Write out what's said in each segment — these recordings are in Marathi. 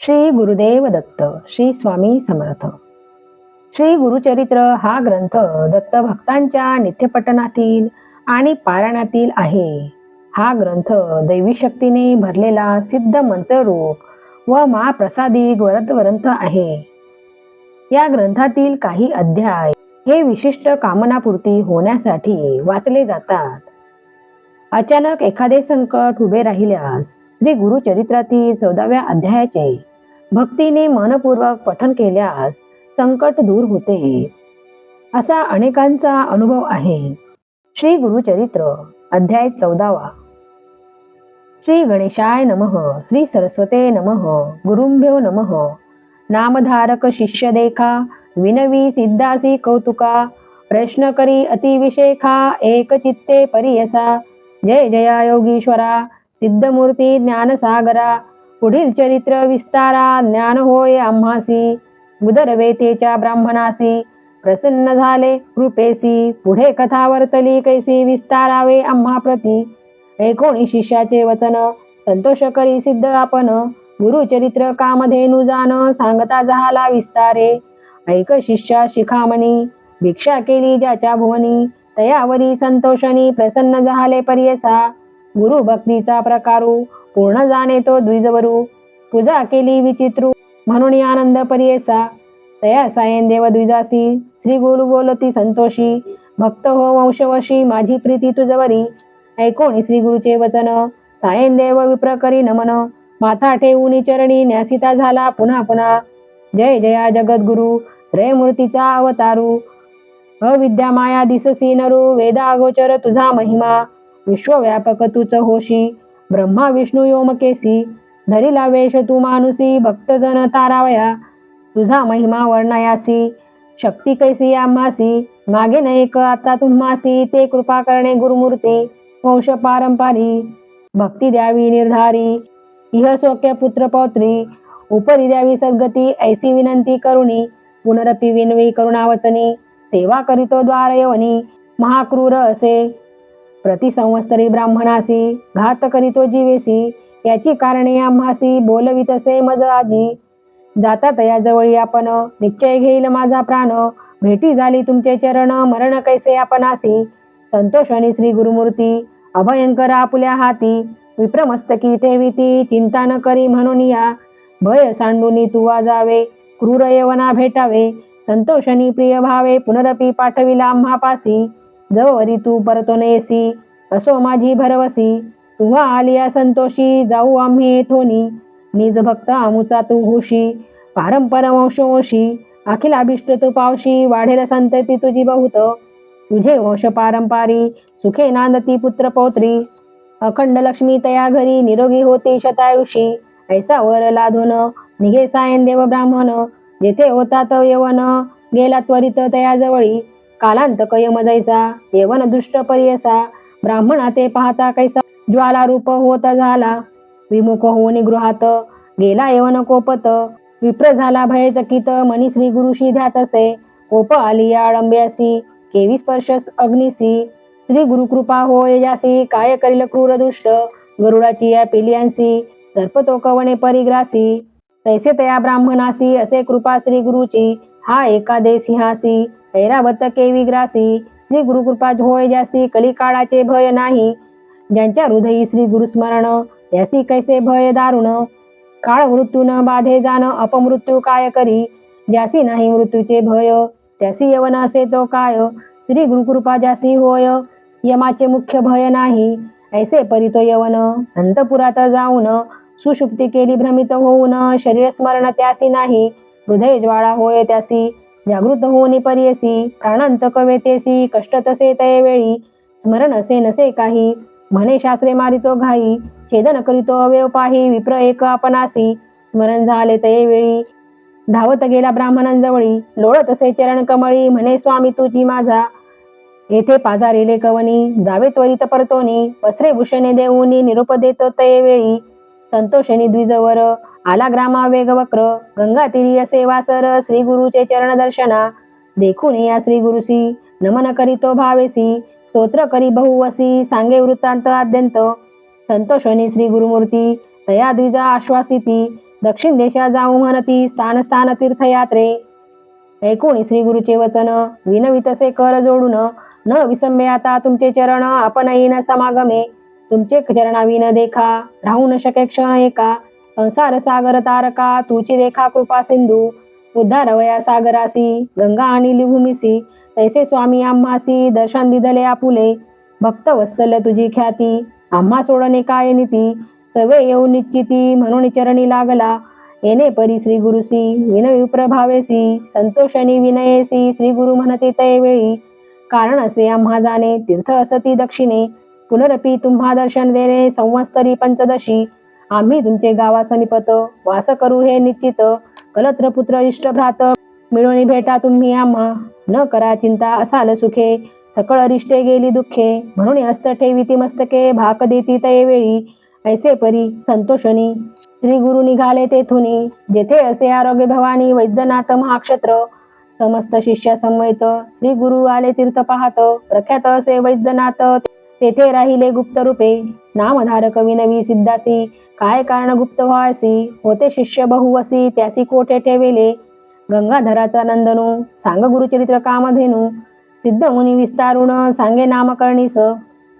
श्री गुरुदेव दत्त श्री स्वामी समर्थ. श्री गुरुचरित्र हा ग्रंथ दत्त भक्तांच्या नित्यपठनातील आणि पारायणातील आहे. हा ग्रंथ दैवी शक्तीने भरलेला सिद्ध मंत्ररूप व महाप्रसादी वरद ग्रंथ आहे. या ग्रंथातील काही अध्याय हे विशिष्ट कामनापूर्ती होण्यासाठी वाचले जातात. अचानक एखादे संकट उभे राहिल्यास श्री गुरुचरित्रातील चौदाव्या अध्यायाचे भक्तीने मनपूर्वक पठन केल्यास संकट दूर होते. असा अनेकांचा अनुभव आहे. श्री गुरुचरित्र अध्याय चौदावा. श्री गणेशाय नमः श्री सरस्वते नमः गुरुंभ्यो नमः नामधारक शिष्य देखा विनवी सिद्धासी कौतुका प्रश्न करी अतिविशेखा एक चित्ते परियसा जय जया योगीश्वरा सिद्धमूर्ती ज्ञानसागरा पुढील चरित्र विस्तारा ज्ञान होय आम्हासी. उदरवेतेच्या ब्राह्मणासी. प्रसन्न झाले कृपेसी पुढे कथा वर्तली कैसी विस्तारावे आम्हा प्रती. एकोणी शिष्याचे वचन संतोष करी सिद्ध आपण. गुरुचरित्र कामधेनु जाण सांगता झाला विस्तारे. ऐक शिष्या शिखामणी भिक्षा केली ज्याच्या भुवनी. तयावरी संतोषणी प्रसन्न झाले पर्यसा. गुरु भक्तीचा प्रकारू पूर्ण जाणे तो द्विजवरू. पूजा केली विचित्रू. म्हणून आनंद परियेसा. तया सायन देव द्विजासी. श्री गुरु बोलती संतोषी. भक्त हो वंशवशी. माझी प्रीती तुझवरी. ऐकोणी श्री गुरुचे वचन. सायन देव विप्र करी नमन. माथा ठेवून चरणी न्यासिता झाला पुन्हा पुन्हा. जय जया जगद्गुरु. त्रयमूर्तीचा अवतारू. अविद्या माया दिससी नरू. वेदा अगोचर तुझा महिमा. विश्वव्यापक तुच होशी. ब्रह्मा विष्णू योमकेसी धरिला वेश तू मानुसी भक्तजन तारावया. तुझा महिमा वर्णयासी. शक्ती कैसी आम्हासी मागे न एक आता तुम्हासी ते कृपा करणे गुरुमूर्ती. वंश पारंपारी. भक्ती द्यावी निर्धारी. इह सोक्य पुत्र पौत्री. उपरी द्यावी सद्गती ऐसी विनंती करुणी. पुनरपी विनवी करुणावचनी. सेवा करीतो द्वार यवनी महाक्रूर असे. प्रतिसंवत्सरी ब्राह्मणासी घात करीतो जीवेसी याची कारणे आम्हासी बोलवितसे मज आजी. जाता तया जवळी आपण निश्चय घेईल माझा प्राण. भेटी झाली तुमचे चरण मरण कैसे आपणासी? संतोषणी श्री गुरुमूर्ती अभयंकर आपुल्या हाती. विप्रमस्तकी ठेविती चिंता न करी म्हणून या. भय सांडूनी तू वाजावे क्रूर येवना भेटावे. संतोषणी प्रिय भावे पुनरपी पाठविला आम्हापासी. जवरी तू परतो नयसी असो माझी भरवसी. तुव्हा आलिया संतोषी जाऊ आम्ही येथोनी. निज भक्त आमुचा तू होशी पारंपर वंशवंशी अखिल अभिष्ट तू पावशी वाढेल संतती तुझी बहुत. तुझे वंश पारंपारी सुखे नांदती पुत्र पौत्री. अखंड लक्ष्मी तया घरी निरोगी होती शतायुषी. ऐसा वर लाधून निघे सायन देव ब्राह्मण. जेथे होता तो यवन गेला त्वरित तया जवळी. कालांत यम जैसा दुष्ट पर्यसा ब्राह्मणा ते पाहता कैसा ज्वाला रूप होत झाला. विमुख होऊन गृहात गेला येवन कोपत. विप्र झाला भयचकित मनी श्री गुरुशी ध्यात असे कोप आली आळंब्यासी अडंब्यासी केवी स्पर्श अग्निसी. श्री गुरु कृपा होय जासी काय करील क्रूर दुष्ट. गरुडाची या पिलियांसी सर्प तो कवणे परिग्रासी. तैसे तया ब्राह्मणासी असे कृपा श्री गुरुची. हा एकादे सिंहासी ऐरावत केवी ग्रासी श्री गुरुकृपा होय जासी कलिकाळाचे भय नाही. ज्यांच्या हृदयी श्री गुरुस्मरण यासी कैसे भय दारुण. काळ मृत्यू न बाधे जाण अपमृत्यू काय करी. ज्यासी नाही मृत्यूचे भय त्यासी यवन असे तो काय. श्री गुरुकृपा ज्यासी होय यमाचे मुख्य भय नाही. ऐसे परितो यवन अंतपुरात जाऊन सुषुप्ती केली भ्रमित होऊन. शरीर स्मरण त्यासी नाही. हृदय ज्वाळा होय त्यासी जागृत होऊन पर्यसी प्राणांत कवेतेसी कष्ट तसे तये वेळी स्मरण असे नसे काही म्हणे शास्त्रे मारितो घाई छेदन करीतो अवयव पाही विप्र एक आपणासी स्मरण झाले तये वेळी. धावत गेला ब्राह्मणांजवळी लोळत असे चरण कमळी म्हणे स्वामी तुझी माझा. येथे पाजारेले कवनी जावे त्वरित परतोनी पसरे भूषणे देऊनी निरूप देतो तये वेळी. संतोषणी द्विजवर आला ग्रामा वेग वक्र. गंगा तिरी सेवा सर. श्री गुरुचे चरण दर्शना. देखून या श्री गुरुसी. नमन करीतो भावेसी. स्तोत्र करी बहुवसी. सांगे वृत्तांत आद्यंत संतोषणी श्री गुरुमूर्ती. तया द्विजा आश्वासिती. दक्षिण देशा जाऊ म्हणती. स्थान स्थान तीर्थयात्रे. ऐकून श्री गुरुचे वचन. विनवितसे कर जोडून. न विसंबे आता तुमचे चरण. आपण समागमे. तुमचे चरणाविन देखा. राहू न शके क्षण एका. संसार सागर तारका तुची रेखा कृपा सिंधू उद्धार वया सागरासी गंगा आणि लिभूमिसी तैसे स्वामी आम्हासी दर्शन दिदले आपुले भक्त वत्सल तुझी ख्याती आम्हा सोडणे काय नीती सवे येऊ निश्चिती म्हणून चरणी लागला येणे परी श्री गुरुसी विनयू प्रभावेसी संतोषणी विनयेसी श्री गुरु म्हणते तय वेळी कारण असे आम्हा जाणे तीर्थ असती दक्षिणे पुनरपी तुम्हा दर्शन देणे संवत्सरी पंचदशी आम्ही तुमचे गावा समीपत वास करू हे निश्चित. कलत्र पुत्र इष्ट भ्रात मिळून भेटा तुम्ही आम्हा. न करा चिंता असाल सुखे. सकळ अरिष्टे गेली दुःखे. म्हणून हस्त ठेविती मस्तके. भाक देती तये वेळी. ऐसे परी संतोषणी. श्री गुरु निघाले तेथुनी. जेथे असे आरोग्य भवानी वैद्यनाथ महाक्षत्र. समस्त शिष्य समवेत श्री गुरु आले तीर्थ पाहत. प्रख्यात असे वैद्यनाथ तेथे राहिले गुप्त रूपे. नामधारक विनवी सिद्धासी. काय कारण गुप्त व्हायसी? होते शिष्य बहुवसी. त्यासी कोठे ठेवेले? गंगाधराचा नंदनू. सांग गुरुचरित्र कामधेनू. सिद्ध मुनी विस्तारुण सांगे नामकरणीस.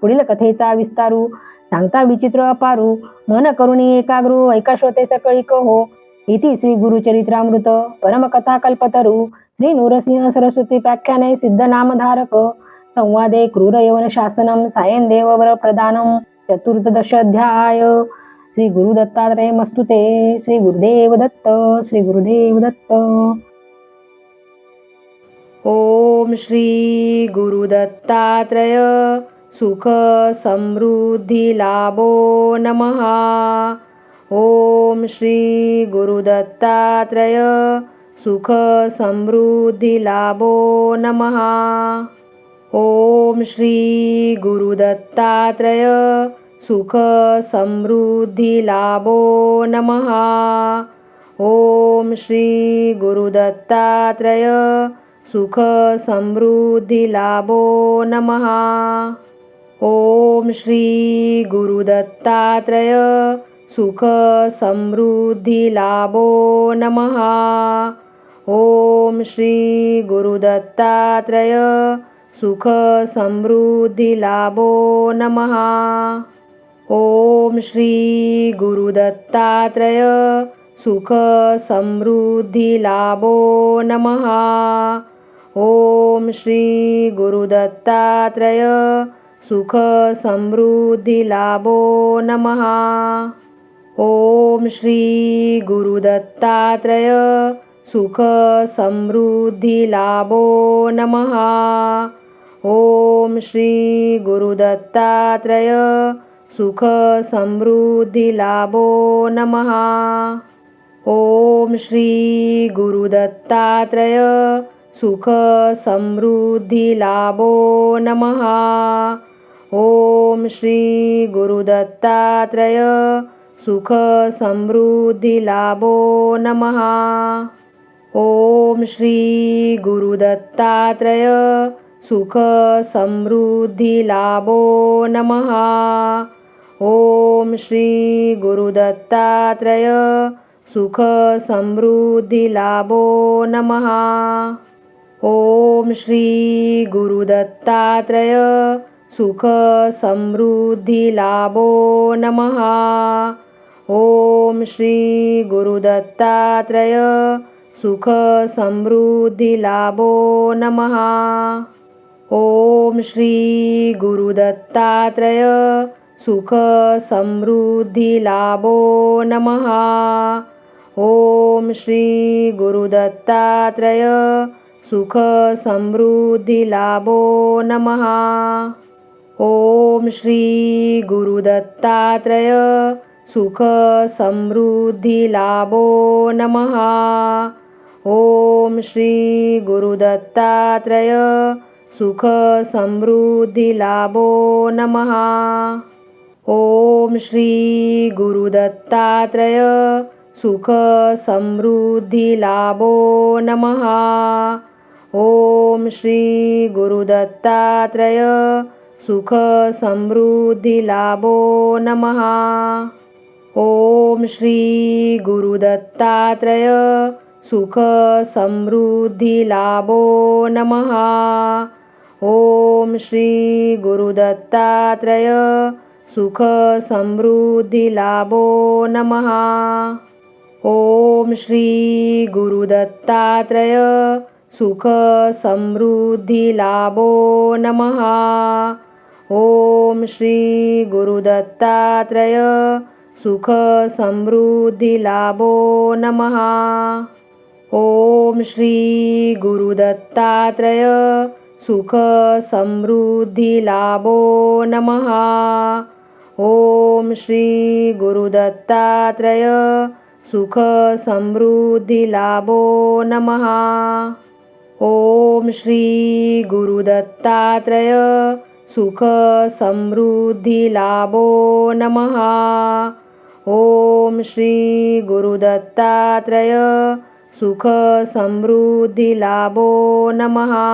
पुढील कथेचा विस्तारू. सांगता विचित्र अपारू. मन करुणी एकाग्रू. ऐका श्रोते सकळी कहो. इति श्री गुरुचरित्रामृत. परमकथा कल्पतरू. श्री नूरसिंह सरस्वती व्याख्याने सिद्ध नामधारक. संवादे क्रूरयवन शासनम सायन देववर प्रदानम चतुर्दशाध्याय श्री गुरु दत्तात्रय मस्तुते। श्री गुरुदेव दत्त। श्री गुरुदेव दत्त। ओम श्री गुरुदत्तात्रय सुख समृद्धी लाभो नमः। ओम श्री गुरुदत्तात्रय सुख समृद्धी लाभो नमः। ॐ श्रीगुरुदत्तात्रय सुखसमृद्धिलाभो नमः। ॐ श्रीगुरुदत्तात्रय सुखसमृद्धिलाभो नमः। ॐ श्रीगुरुदत्तात्रय सुखसमृद्धिलाभो नमः। ॐ श्रीगुरुदत्तात्रय सुख समृद्धी लाभो नमः। ओम श्री गुरुदत्तात्रय सुख समृद्धी लाभो नमः। ओम श्री गुरुदत्तात्रय सुख समृद्धी लाभो नमः। ओम श्री गुरुदत्तात्रय सुख समृद्धी लाभो नमः। ओम श्री गुरुदत्तात्रय सुख समृद्धी लाभो नमः। ओम श्री गुरुदत्तात्रय सुख समृद्धी लाभो नमः। ओम श्री गुरुदत्तात्रय सुख समृद्धी लाभो नमः। ओम श्री गुरुदत्तात्रय सुख समृद्धी लाभो नमः। ओम श्री गुरुदत्तात्रय सुख समृद्धी लाभो नमः। ओम श्री गुरुदत्तात्रय सुख समृद्धी लाभो नमः। ओम श्री गुरुदत्तात्रय सुख समृद्धी लाभो नमः। ओम श्री गुरुदत्तात्रय सुख समृद्धी लाभो नमः। ओम श्री गुरुदत्तात्रय सुख समृद्धी लाभो नमः। ओम श्री गुरुदत्तात्रय सुख समृद्धी लाभो नमः। ओम श्री गुरुदत्तात्रय सुख समृद्धी लाभो नमहा ओम श्री गुरुदत्तात्रय सुख समृद्धी लाभो नमहा ओम श्री गुरुदत्तात्रय सुख समृद्धी लाभो नमहा ओम श्री गुरुदत्तात्रय सुख समृद्धी लाभो नमहा ओम श्री गुरुदत्तात्रय सुख समृद्धी लाभो नमहा ओम श्री गुरुदत्तात्रय सुख समृद्धी लाभो नमहा ओम श्री गुरुदत्तात्रय सुख समृद्धी लाभो नमहा ओम श्री गुरुदत्तात्रय सुख समृद्धी लाभो नमहा ओम श्री गुरुदत्तात्रय सुख समृद्धी लाभो नमहा ओम श्री गुरुदत्तात्रय सुख समृद्धी लाभो नमहा ओम श्री गुरुदत्तात्रय सुख समृद्धी लाभो नमहा ओम श्री गुरुदत्तात्रय सुख समृद्धी लाभो नमहा ओम श्री गुरुदत्तात्रय सुख समृद्धी लाभो नमहा